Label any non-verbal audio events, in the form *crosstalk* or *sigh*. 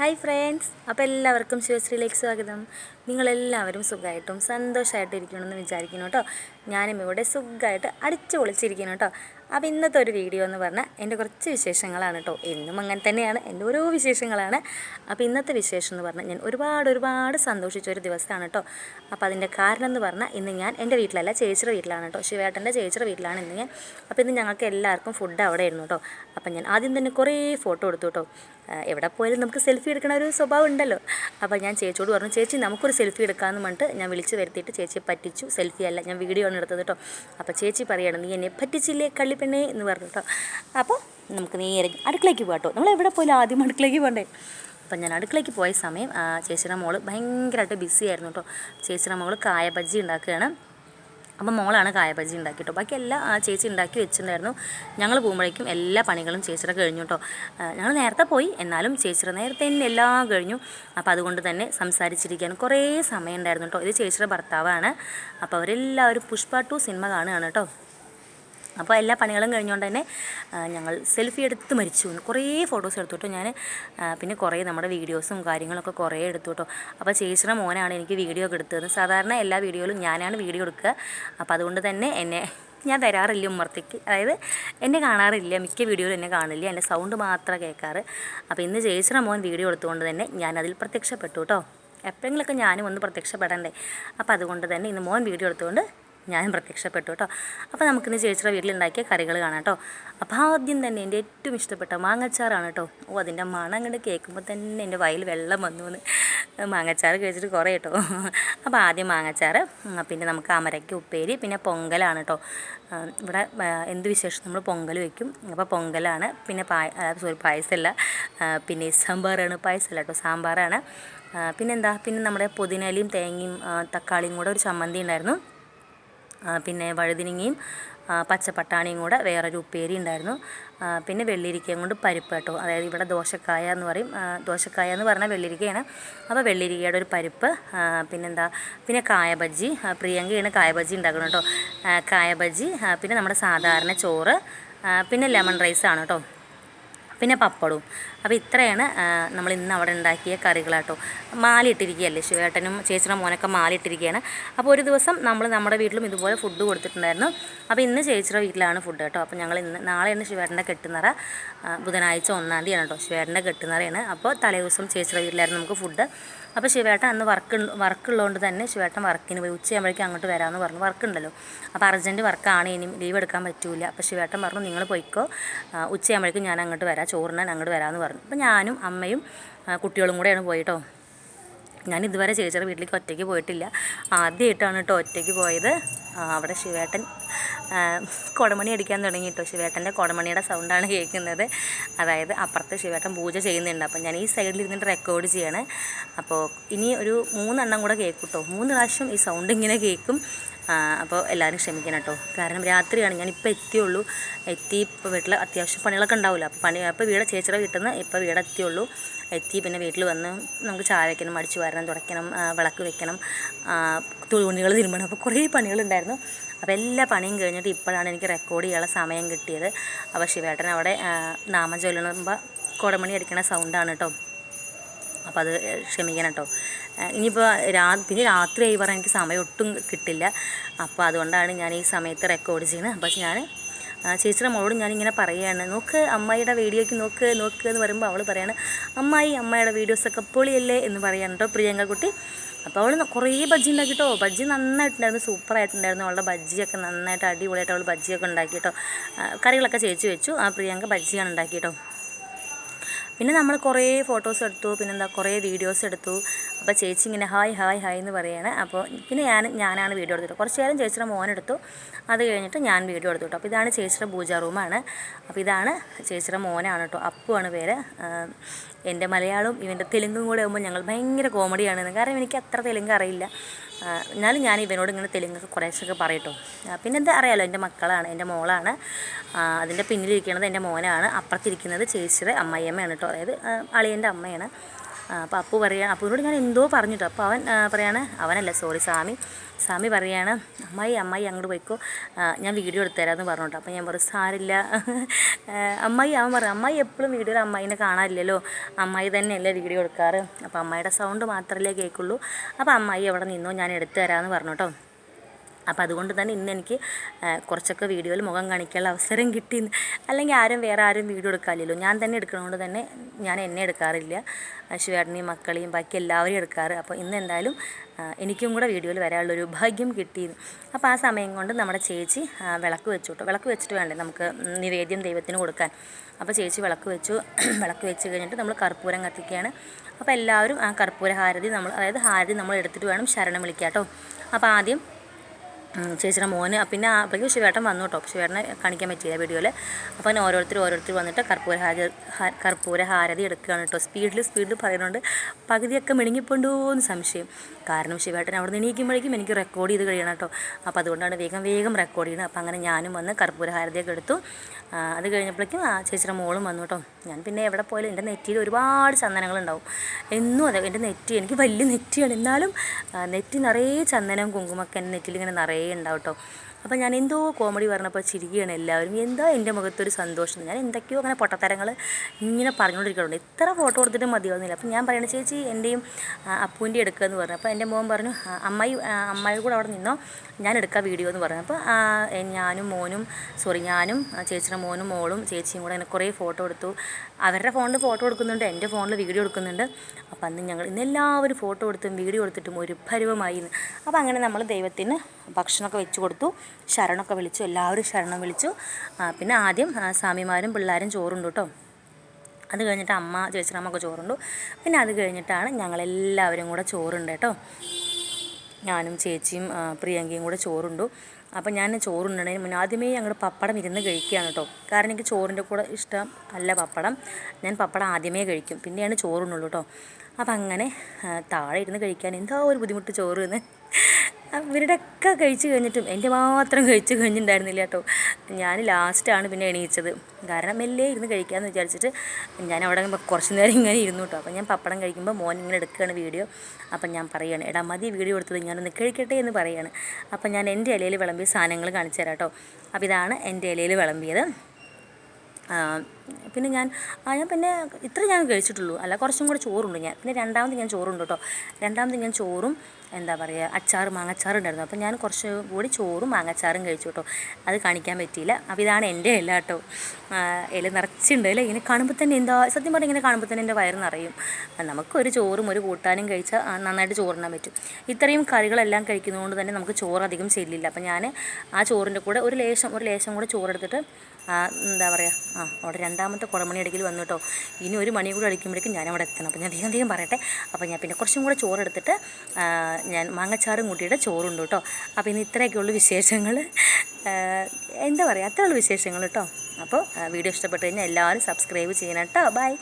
Hi friends അപ്പോൾ എല്ലാവർക്കും ശിവശ്രീയിലേക്ക് സ്വാഗതം. നിങ്ങളെല്ലാവരും സുഖമായിട്ടും സന്തോഷമായിട്ടും ഇരിക്കണമെന്ന് വിചാരിക്കുന്നു കേട്ടോ. ഞാനും ഇവിടെ സുഖമായിട്ട് അടിച്ചു പൊളിച്ചിരിക്കുന്നു കേട്ടോ. അപ്പോൾ ഇന്നത്തെ ഒരു വീഡിയോ എന്ന് പറഞ്ഞാൽ എന്റെ കുറച്ച് വിശേഷങ്ങളാണ് കേട്ടോ എന്നും അങ്ങനെ തന്നെയാണ്. എന്റെ ഓരോ വിശേഷങ്ങളാണ്. അപ്പോൾ ഇന്നത്തെ വിശേഷം എന്ന് പറഞ്ഞാൽ ഞാൻ ഒരുപാട് ഒരുപാട് സന്തോഷിച്ച ഒരു ദിവസമാണ് കേട്ടോ അപ്പോൾ അതിന്റെ കാരണം എന്ന് പറഞ്ഞാൽ ഇന്ന് ഞാൻ എന്റെ വീട്ടിലല്ല ചേച്ചിയുടെ വീട്ടിലാണ് കേട്ടോ ശിവേട്ടന്റെ ചേച്ചിയുടെ വീട്ടിലാണ് ഇന്ന് ഞാൻ. അപ്പോൾ ഇന്ന് ഞങ്ങൾക്ക് എല്ലാവർക്കും ഫുഡ് അവിടെ ആയിരുന്നു കേട്ടോ അപ്പം ഞാൻ ആദ്യം തന്നെ കുറേ ഫോട്ടോ എടുത്തു കേട്ടോ എവിടെ പോയാലും നമുക്ക് സെൽഫി എടുക്കണ ഒരു സ്വഭാവം ഉണ്ടല്ലോ. അപ്പോൾ ഞാൻ ചേച്ചിയോട് പറഞ്ഞു ചേച്ചി നമുക്കൊരു സെൽഫി എടുക്കാമെന്ന് പറഞ്ഞിട്ട് ഞാൻ വിളിച്ച് വരുത്തിയിട്ട് ചേച്ചിയെ പറ്റിച്ചു. സെൽഫി അല്ല ഞാൻ വീഡിയോ ആണ് എടുത്തത് കേട്ടോ അപ്പോൾ ചേച്ചി പറയാണ് നീ എന്നെ പറ്റിച്ചില്ലേ കള്ളിപ്പെണ്ണേ എന്ന് പറഞ്ഞു കേട്ടോ. അപ്പോൾ നമുക്ക് നേരെ അടുക്കളയ്ക്ക് പോകാം കേട്ടോ. നമ്മൾ എവിടെ പോയാലും ആദ്യം അടുക്കളയ്ക്ക് പോകണ്ടേ. അപ്പം ഞാൻ അടുക്കളയ്ക്ക് പോയ സമയം ചേച്ചിയുടെ മോൾ ഭയങ്കരമായിട്ട് ബിസി ആയിരുന്നു കേട്ടോ. ചേച്ചിയുടെ മോൾ കായ ബജ്ജി ഉണ്ടാക്കുകയാണ്. അപ്പം മോളാണ് കായ ബജ്ജി ഉണ്ടാക്കി കേട്ടോ. ബാക്കി എല്ലാം ആ ചേച്ചി ഉണ്ടാക്കി വെച്ചിട്ടുണ്ടായിരുന്നു. ഞങ്ങൾ പോകുമ്പോഴേക്കും എല്ലാ പണികളും ചേച്ചിയുടെ കഴിഞ്ഞു കേട്ടോ. ഞങ്ങൾ നേരത്തെ പോയി. എന്നാലും ചേച്ചിയുടെ നേരത്തെ തന്നെ എല്ലാം കഴിഞ്ഞു. അപ്പോൾ അതുകൊണ്ട് തന്നെ സംസാരിച്ചിരിക്കാൻ കുറേ സമയം ഉണ്ടായിരുന്നു കേട്ടോ. ഇത് ചേച്ചിയുടെ ഭർത്താവാണ്. അപ്പോൾ അവരെല്ലാവരും പുഷ്പ ടു സിനിമ കാണുകയാണ് കേട്ടോ. അപ്പോൾ എല്ലാ പണികളും കഴിഞ്ഞുകൊണ്ട് തന്നെ ഞങ്ങൾ സെൽഫി എടുത്ത് മരിച്ചു കുറേ ഫോട്ടോസ് എടുത്തു കേട്ടോ ഞാൻ പിന്നെ കുറേ നമ്മുടെ വീഡിയോസും കാര്യങ്ങളൊക്കെ കുറേ എടുത്തു കേട്ടോ അപ്പോൾ ചേച്ചിയുടെ മോനാണ് എനിക്ക് വീഡിയോ ഒക്കെ എടുത്തത്. സാധാരണ എല്ലാ വീഡിയോയിലും ഞാനാണ് വീഡിയോ എടുക്കുക. അപ്പോൾ അതുകൊണ്ട് തന്നെ എന്നെ ഞാൻ തരാറില്ല ഉമ്മർത്തേക്ക് അതായത് എന്നെ കാണാറില്ല മിക്ക വീഡിയോയിലും എന്നെ കാണില്ല എന്റെ സൗണ്ട് മാത്രം കേൾക്കാറ്. അപ്പോൾ ഇന്ന് ചേച്ചിയുടെ മോൻ വീഡിയോ എടുത്തുകൊണ്ട് തന്നെ ഞാനതിൽ പ്രത്യക്ഷപ്പെട്ടു കേട്ടോ. എപ്പോഴെങ്കിലൊക്കെ ഞാനും ഒന്ന് പ്രത്യക്ഷപ്പെടണ്ടേ. അപ്പോൾ അതുകൊണ്ട് തന്നെ ഇന്ന് മോൻ വീഡിയോ എടുത്തുകൊണ്ട് ഞാനും പ്രത്യക്ഷപ്പെട്ടു കേട്ടോ. അപ്പോൾ നമുക്കിന്ന് ചേച്ചിയുടെ വീട്ടിലുണ്ടാക്കിയ കറികൾ കാണാം കേട്ടോ. അപ്പോൾ ആദ്യം തന്നെ എന്റെ ഏറ്റവും ഇഷ്ടപ്പെട്ട മാങ്ങച്ചാറാണ് കേട്ടോ. ഓ അതിന്റെ മണം അങ്ങോട്ട് കേൾക്കുമ്പോൾ തന്നെ എന്റെ വയൽ വെള്ളം വന്നു എന്ന് മാങ്ങച്ചാറ് കഴിച്ചിട്ട് കുറേ കേട്ടോ. അപ്പോൾ ആദ്യം മാങ്ങച്ചാറ് പിന്നെ നമുക്ക് അമരയ്ക്ക് ഉപ്പേരി പിന്നെ പൊങ്കലാണ് കേട്ടോ. ഇവിടെ എന്ത് വിശേഷം? നമ്മൾ പൊങ്കൽ വയ്ക്കും അപ്പോൾ പൊങ്കലാണ് പിന്നെ പായ സോറി പായസമല്ല. പിന്നെ സാമ്പാറാണ് പായസമല്ല കേട്ടോ സാമ്പാറാണ്. പിന്നെന്താ? പിന്നെ നമ്മുടെ പുതിനയിലയും തേങ്ങയും തക്കാളിയും കൂടെ ഒരു ചമ്മന്തി ഉണ്ടായിരുന്നു. പിന്നെ വഴുതിനങ്ങയും പച്ചപ്പട്ടാണിയും കൂടെ വേറൊരു ഉപ്പേരി ഉണ്ടായിരുന്നു. പിന്നെ വെള്ളിരിക്കയും കൊണ്ട് പരിപ്പ് കേട്ടോ. അതായത് ഇവിടെ ദോശക്കായ എന്ന് പറയും. ദോശക്കായ എന്ന് പറഞ്ഞാൽ വെള്ളിരിക്കയാണ് അപ്പോൾ വെള്ളിരിക്കയുടെ ഒരു പരിപ്പ് പിന്നെന്താ പിന്നെ കായ ബജ്ജി ആ, പ്രിയങ്കയാണ് കായ ബജ്ജി ഉണ്ടാക്കണം കേട്ടോ. ആ, കായ ബജ്ജി പിന്നെ നമ്മുടെ സാധാരണ ചോറ് പിന്നെ ലെമൺ റൈസാണ് കേട്ടോ. പിന്നെ പപ്പടവും. അപ്പോൾ ഇത്രയാണ് നമ്മൾ ഇന്ന് അവിടെ ഉണ്ടാക്കിയ കറികളാട്ടോ. മാലിട്ടിരിക്കുകയല്ലേ ശിവേട്ടനും ചേച്ചിയുടെ മോനൊക്കെ മാലിട്ടിരിക്കുകയാണ് അപ്പോൾ ഒരു ദിവസം നമ്മൾ നമ്മുടെ വീട്ടിലും ഇതുപോലെ ഫുഡ് കൊടുത്തിട്ടുണ്ടായിരുന്നു. അപ്പോൾ ഇന്ന് ചേച്ചിയുടെ വീട്ടിലാണ് ഫുഡ് കേട്ടോ. അപ്പോൾ ഞങ്ങൾ ഇന്ന് നാളെയാണ് ശിവേട്ടന്റെ കെട്ടുന്നറ ബുധനാഴ്ച ഒന്നാം തീയതിയാണ് കേട്ടോ ശിവേട്ടന്റെ കെട്ടുന്നറയാണ് അപ്പോൾ തലേ ദിവസം ചേച്ചിയുടെ വീട്ടിലായിരുന്നു നമുക്ക് ഫുഡ് അപ്പോൾ ശിവേട്ടൻ അന്ന് വർക്ക് വർക്ക് ഉള്ളതുകൊണ്ട് തന്നെ ശിവേട്ടൻ വർക്കിന് പോയി. ഉച്ചയാകുമ്പോഴേക്കും അങ്ങോട്ട് വരാമെന്ന് പറഞ്ഞു. വർക്ക് ഉണ്ടല്ലോ. അപ്പോൾ അർജന്റ് വർക്കാണ് ഇനി ലീവ് എടുക്കാൻ പറ്റൂല. അപ്പോൾ ശിവേട്ടൻ പറഞ്ഞു നിങ്ങൾ പോയിക്കോ. ഉച്ചയാകുമ്പോഴേക്കും ഞാൻ അങ്ങോട്ട് വരാം. ചോറിനാൻ അങ്ങോട്ട് വരാമെന്ന് പറഞ്ഞു. അപ്പോൾ ഞാനും അമ്മയും കുട്ടികളും കൂടെയാണ് പോയിട്ടോ. ഞാൻ ഇതുവരെ ചേച്ചിയുടെ വീട്ടിലേക്ക് ഒറ്റയ്ക്ക് പോയിട്ടില്ല. ആദ്യമായിട്ടാണ് കേട്ടോ ഒറ്റയ്ക്ക് പോയത്. അവിടെ ശിവേട്ടൻ കുടമണി അടിക്കാൻ തുടങ്ങി കേട്ടോ ശിവേട്ടന്റെ കുടമണിയുടെ സൗണ്ടാണ് കേൾക്കുന്നത്. അതായത് അപ്പുറത്ത് ശിവേട്ടൻ പൂജ ചെയ്യുന്നുണ്ട്. അപ്പം ഞാൻ ഈ സൈഡിൽ ഇരുന്നിട്ട് റെക്കോർഡ് ചെയ്യണേ. അപ്പോൾ ഇനി ഒരു മൂന്നെണ്ണം കൂടെ കേൾക്കും കേട്ടോ മൂന്ന് പ്രാവശ്യം ഈ സൗണ്ട് ഇങ്ങനെ കേൾക്കും. അപ്പോൾ എല്ലാവരും ക്ഷമിക്കണം കേട്ടോ. കാരണം രാത്രിയാണ്. ഞാനിപ്പോൾ എത്തിയുള്ളൂ. എത്തി ഇപ്പോൾ വീട്ടിൽ അത്യാവശ്യം പണികളൊക്കെ ഉണ്ടാവില്ല. അപ്പോൾ പണി അപ്പോൾ വീട് ചേച്ചിയുടെ വീട്ടിൽ നിന്ന് ഇപ്പോൾ വീട് എത്തിയുള്ളൂ എത്തി പിന്നെ വീട്ടിൽ വന്ന് നമുക്ക് ചായ വയ്ക്കണം അടിച്ചു വാരണം തുടയ്ക്കണം വിളക്ക് വെക്കണം തുണികൾ തിരുമ്പണം. അപ്പോൾ കുറേ പണികളുണ്ടായിരുന്നു. അപ്പോൾ എല്ലാ പണിയും കഴിഞ്ഞിട്ട് ഇപ്പോഴാണ് എനിക്ക് റെക്കോർഡ് ചെയ്യാനുള്ള സമയം കിട്ടിയത്. അപ്പോൾ ശിവേട്ടൻ അവിടെ നാമം ചൊല്ലുമ്പോൾ കുടമണി അടിക്കണ സൗണ്ടാണ് കേട്ടോ അപ്പോൾ അത് ക്ഷമിക്കണം കേട്ടോ ഇനിയിപ്പോൾ രാ പിന്നെ രാത്രിയായി പറഞ്ഞാൽ എനിക്ക് സമയം ഒട്ടും കിട്ടില്ല. അപ്പോൾ അതുകൊണ്ടാണ് ഞാൻ ഈ സമയത്ത് റെക്കോർഡ് ചെയ്യുന്നത്. അപ്പോൾ ഞാൻ ചേച്ചിയുടെ മോളോട് ഞാനിങ്ങനെ പറയുകയാണ് നോക്ക് അമ്മായിയുടെ വീഡിയോയ്ക്ക് നോക്ക് നോക്ക് എന്ന് പറയുമ്പോൾ അവൾ പറയാണ് അമ്മായി അമ്മയുടെ വീഡിയോസൊക്കെ പൊളിയല്ലേ എന്ന് പറയാണ് കേട്ടോ പ്രിയങ്ക കുട്ടി. അപ്പോൾ അവൾ കുറേ ബജ്ജി ഉണ്ടാക്കി കേട്ടോ ബജ്ജി നന്നായിട്ടുണ്ടായിരുന്നു സൂപ്പറായിട്ടുണ്ടായിരുന്നു അവളുടെ ബജ്ജിയൊക്കെ നന്നായിട്ട് അടിപൊളിയായിട്ട് അവൾ ബജ്ജിയൊക്കെ ഉണ്ടാക്കി കേട്ടോ കറികളൊക്കെ ചേച്ചി വെച്ചു. ആ പ്രിയങ്ക ബജ്ജിയാണ് ഉണ്ടാക്കി കേട്ടോ പിന്നെ നമ്മൾ കുറേ ഫോട്ടോസ് എടുത്തു പിന്നെന്താ കുറേ വീഡിയോസ് എടുത്തു. അപ്പോൾ ചേച്ചി ഇങ്ങനെ ഹായ് ഹായ് ഹായ് എന്ന് പറയാണ്. അപ്പോൾ പിന്നെ ഞാൻ ഞാനാണ് വീഡിയോ എടുത്തത് കുറച്ച് നേരം ചേച്ചിയുടെ മോനെടുത്തു അത് കഴിഞ്ഞിട്ട് ഞാൻ വീഡിയോ എടുത്തു കേട്ടോ. അപ്പോൾ ഇതാണ് ചേച്ചിയുടെ പൂജാ റൂമാണ് അപ്പോൾ ഇതാണ് ചേച്ചിയുടെ മോനാണ് കേട്ടോ. അപ്പുവാണ് പേര്. എന്റെ മലയാളവും ഇവന്റെ തെലുങ്കും കൂടെ ആകുമ്പോൾ ഞങ്ങൾ ഭയങ്കര കോമഡിയാണ് കാരണം എനിക്ക് അത്ര തെലുങ്ക് അറിയില്ല. എന്നാലും ഞാൻ ഇവനോട് ഇങ്ങനെ തെലുങ്കൊക്കെ കുറേശ്ശൊക്കെ പറയട്ടോ. പിന്നെ എന്താ അറിയാലോ എന്റെ മക്കളാണ് എന്റെ മോളാണ്. അതിന്റെ പിന്നിലിരിക്കുന്നത് എന്റെ മോനാണ്. അപ്പുറത്തിരിക്കുന്നത് ചേച്ചിയുടെ അമ്മയമ്മയാണ് കേട്ടോ. അതായത് അളിയന്റെ അമ്മയാണ്. അപ്പോൾ അപ്പു പറയുക അപ്പുവിനോട് ഞാൻ എന്തോ പറഞ്ഞിട്ടോ അപ്പോൾ അവൻ പറയാണ് അവനല്ല സോറി സ്വാമി. സ്വാമി പറയാണ് അമ്മായി അമ്മായി അങ്ങോട്ട് പോയിക്കോ. ഞാൻ വീഡിയോ എടുത്തുതരാമെന്ന് പറഞ്ഞോട്ടോ. അപ്പോൾ ഞാൻ പറഞ്ഞു സാരില്ല. അമ്മായി അവൻ പറയും അമ്മായി എപ്പോഴും വീഡിയോയിൽ അമ്മായിനെ കാണാനില്ലല്ലോ അമ്മായി തന്നെയല്ലേ വീഡിയോ എടുക്കാറ്? അപ്പോൾ അമ്മായിയുടെ സൗണ്ട് മാത്രമല്ലേ കേൾക്കുള്ളൂ. അപ്പോൾ അമ്മായി അവിടെ നിന്നോ ഞാൻ എടുത്തു തരാമെന്ന് പറഞ്ഞോട്ടോ. അപ്പോൾ അതുകൊണ്ട് തന്നെ ഇന്ന് എനിക്ക് കുറച്ചൊക്കെ വീഡിയോയിൽ മുഖം കാണിക്കാനുള്ള അവസരം കിട്ടി. അല്ലെങ്കിൽ ആരും വേറെ ആരും വീഡിയോ എടുക്കാറില്ലല്ലോ. ഞാൻ തന്നെ എടുക്കുന്നതുകൊണ്ട് തന്നെ ഞാൻ എന്നെ എടുക്കാറില്ല. ശിവേടനെയും മക്കളെയും ബാക്കി എല്ലാവരും എടുക്കാറ്. അപ്പോൾ ഇന്ന് എന്തായാലും എനിക്കും കൂടെ വീഡിയോയിൽ വരാനുള്ളൊരു ഭാഗ്യം കിട്ടി. അപ്പോൾ ആ സമയം കൊണ്ട് നമ്മുടെ ചേച്ചി വിളക്ക് വെച്ചു വിളക്ക് വെച്ചിട്ട് വേണ്ടേ നമുക്ക് നിവേദ്യം ദൈവത്തിന് കൊടുക്കാൻ. അപ്പോൾ ചേച്ചി വിളക്ക് വെച്ചു. *clears throat* വിളക്ക് വെച്ച് കഴിഞ്ഞിട്ട് നമ്മൾ കർപ്പൂരം കത്തിക്കുകയാണ്. അപ്പോൾ എല്ലാവരും ആ കർപ്പൂര ഹാരതി നമ്മൾ അതായത് ഹാരതി നമ്മൾ എടുത്തിട്ട് വേണം ശരണം വിളിക്കാം കേട്ടോ. അപ്പോൾ ആദ്യം ചേച്ചിയുടെ മോന്. പിന്നെ അപ്പോഴേക്കും ശിവേട്ടൻ വന്നു കേട്ടോ ശിവേട്ടനെ കാണിക്കാൻ പറ്റിയില്ല വീഡിയോയിൽ അപ്പോൾ അങ്ങനെ ഓരോരുത്തർ ഓരോരുത്തർ വന്നിട്ട് കർപ്പൂര ഹാര കർപ്പൂര ഹാരതി എടുക്കുകയാണ് കേട്ടോ. സ്പീഡിൽ സ്പീഡിൽ പറയുന്നുണ്ട്. പകുതിയൊക്കെ മിണുങ്ങിപ്പോണ്ടോ എന്ന് സംശയം. കാരണം ശിവേട്ടൻ അവിടെ നിന്ന് എണീക്കുമ്പോഴേക്കും എനിക്ക് റെക്കോർഡ് ചെയ്ത് കഴിയണം കേട്ടോ. അപ്പോൾ അതുകൊണ്ടാണ് വേഗം വേഗം റെക്കോർഡ് ചെയ്യുന്നത്. അപ്പോൾ അങ്ങനെ ഞാനും വന്ന് കർപ്പൂര ഹാരതിയൊക്കെ എടുത്തു. അത് കഴിഞ്ഞപ്പോഴേക്കും ആ ചേച്ചിയുടെ മോളും വന്നു കേട്ടോ. ഞാൻ പിന്നെ എവിടെ പോയാലും എന്റെ നെറ്റിയിൽ ഒരുപാട് ചന്ദനങ്ങളുണ്ടാവും എന്നും അതെ എന്റെ നെറ്റി എനിക്ക് വലിയ നെറ്റിയാണ്. എന്നാലും നെറ്റി നിറയെ ചന്ദനം കുങ്കുമൊക്കെ എന്റെ നെറ്റിയിൽ ഇങ്ങനെ നിറയെ ഉണ്ടാവും കേട്ടോ. അപ്പോൾ ഞാൻ എന്തോ കോമഡി പറഞ്ഞപ്പോൾ ചിരിക്കുകയാണ് എല്ലാവരും. എന്താ എന്റെ മുഖത്തൊരു സന്തോഷം? ഞാൻ എന്തൊക്കെയോ അങ്ങനെ പൊട്ടത്തരങ്ങൾ ഇങ്ങനെ പറഞ്ഞുകൊണ്ടിരിക്കുന്നുണ്ട്. ഇത്ര ഫോട്ടോ കൊടുത്തിട്ട് മതിയാവുന്നില്ല. അപ്പോൾ ഞാൻ പറയണ ചേച്ചി എന്റെയും അപ്പൂന്റെ എടുക്കുക എന്ന് പറഞ്ഞു. അപ്പോൾ എന്റെ മോൻ പറഞ്ഞു "ആ, അമ്മായി അമ്മായി കൂടെ അവിടെ നിന്നോ? ഞാൻ എടുക്കാം വീഡിയോ എന്ന് പറഞ്ഞു. അപ്പോൾ ഞാനും മോനും സോറി ഞാനും ചേച്ചിയുടെ മോനും മോളും ചേച്ചിയും കൂടെ അങ്ങനെ കുറേ ഫോട്ടോ എടുത്തു. അവരുടെ ഫോണിൽ ഫോട്ടോ എടുക്കുന്നുണ്ട് എന്റെ ഫോണിൽ വീഡിയോ എടുക്കുന്നുണ്ട് അപ്പോൾ അന്ന് ഞങ്ങൾ ഇന്ന് എല്ലാവരും ഫോട്ടോ എടുത്തും വീഡിയോ എടുത്തിട്ടും ഒരു പരുവമായി. അപ്പോൾ അങ്ങനെ നമ്മൾ ദൈവത്തിന് ഭക്ഷണമൊക്കെ വെച്ച് കൊടുത്തു. ശരണമൊക്കെ വിളിച്ചു എല്ലാവരും ശരണം വിളിച്ചു. പിന്നെ ആദ്യം സ്വാമിമാരും പിള്ളേരും ചോറുണ്ട് കേട്ടോ. അത് കഴിഞ്ഞിട്ട് അമ്മ ഒക്കെ ചോറുണ്ടു. പിന്നെ അത് കഴിഞ്ഞിട്ടാണ് ഞങ്ങളെല്ലാവരും കൂടെ ചോറുണ്ട് കേട്ടോ. ഞാനും ചേച്ചിയും പ്രിയങ്കയും കൂടെ ചോറുണ്ടു. അപ്പം ഞാൻ ചോറുണ്ടതിന് മുന്നേ ആദ്യമേ ഞങ്ങൾ പപ്പടം ഇരുന്ന് കഴിക്കുകയാണ് കേട്ടോ. കാരണം എനിക്ക് ചോറിന്റെ കൂടെ ഇഷ്ടം അല്ല പപ്പടം. ഞാൻ പപ്പടം ആദ്യമേ കഴിക്കും. പിന്നെയാണ് ചോറുണ്ടുള്ളൂ കേട്ടോ. അപ്പം അങ്ങനെ താഴെ ഇരുന്ന് കഴിക്കാൻ എന്താ ഒരു ബുദ്ധിമുട്ട് ചോറ് എന്ന്? ഇവരുടെയൊക്കെ കഴിച്ച് കഴിഞ്ഞിട്ടും എന്റെ മാത്രം കഴിച്ച് കഴിഞ്ഞിട്ടുണ്ടായിരുന്നില്ല കേട്ടോ. ഞാൻ ലാസ്റ്റാണ് പിന്നെ എണീച്ചത്. കാരണം മെല്ലെ ഇരുന്ന് കഴിക്കാമെന്ന് വിചാരിച്ചിട്ട് ഞാൻ അവിടെ കുറച്ച് നേരം ഇങ്ങനെ ഇരുന്നു കേട്ടോ. അപ്പോൾ ഞാൻ പപ്പടം കഴിക്കുമ്പോൾ മോൻ ഇങ്ങനെ എടുക്കുകയാണ് വീഡിയോ. അപ്പം ഞാൻ പറയുകയാണ് എടാ മതി വീഡിയോ എടുത്തത് ഞാനൊന്ന് കഴിക്കട്ടെ എന്ന് പറയുകയാണ് അപ്പം ഞാൻ എന്റെ ഇലയിൽ വിളമ്പിയ സാധനങ്ങൾ കാണിച്ചു തരാം കേട്ടോ. അപ്പോൾ ഇതാണ് എന്റെ ഇലയിൽ വിളമ്പിയത്. പിന്നെ ഞാൻ ആ ഞാൻ പിന്നെ ഇത്ര ഞാൻ കഴിച്ചിട്ടുള്ളൂ. അല്ല കുറച്ചും കൂടെ ചോറുണ്ട് ഞാൻ. പിന്നെ രണ്ടാമത് ഞാൻ ചോറുണ്ട് കേട്ടോ. രണ്ടാമത് ഞാൻ ചോറും എന്താ പറയുക അച്ചാർ മാങ്ങച്ചാർ ഉണ്ടായിരുന്നു. അപ്പോൾ ഞാൻ കുറച്ച് കൂടി ചോറും മാങ്ങച്ചാറും കഴിച്ചു കേട്ടോ. അത് കാണിക്കാൻ പറ്റിയില്ല. അപ്പോൾ ഇതാണ് എന്റെ ഇല കേട്ടോ. ഇല നിറച്ചുണ്ട് അല്ലേ? ഇങ്ങനെ കാണുമ്പോൾ തന്നെ എന്താ സത്യം പറഞ്ഞാൽ ഇങ്ങനെ കാണുമ്പോൾ തന്നെ എന്റെ വയറ് നിറയും. നമുക്കൊരു ചോറും ഒരു കൂട്ടാനും കഴിച്ചാൽ നന്നായിട്ട് ചോറുണ്ണാൻ പറ്റും. ഇത്രയും കറികളെല്ലാം കഴിക്കുന്നതുകൊണ്ട് തന്നെ നമുക്ക് ചോറ് അധികം ചെല്ലില്ല അപ്പോൾ ഞാൻ ആ ചോറിന്റെ കൂടെ ഒരു ലേശം ഒരു ലേശം കൂടെ ചോറെടുത്തിട്ട് എന്താ പറയുക ആ അവിടെ രണ്ടാമത്തെ കുടമണി അടിക്കൽ വന്നു കേട്ടോ ഇനി ഒരു മണി കൂടെ അടിക്കുമ്പോഴേക്കും ഞാൻ അവിടെ എത്തണം. അപ്പോൾ ഞാൻ വേഗം വേഗം പറയട്ടെ. അപ്പോൾ ഞാൻ പിന്നെ കുറച്ചും കൂടെ ചോറെടുത്തിട്ട് ഞാൻ മാങ്ങച്ചാറും കൂട്ടിയിട്ട് ചോറുണ്ട് കേട്ടോ അപ്പോൾ ഇന്ന് ഇത്രയൊക്കെയുള്ള വിശേഷങ്ങൾ. എന്താ പറയുക അത്രയുള്ള വിശേഷങ്ങൾ കേട്ടോ അപ്പോൾ വീഡിയോ ഇഷ്ടപ്പെട്ട് കഴിഞ്ഞാൽ എല്ലാവരും സബ്സ്ക്രൈബ് ചെയ്യണം കേട്ടോ ബൈ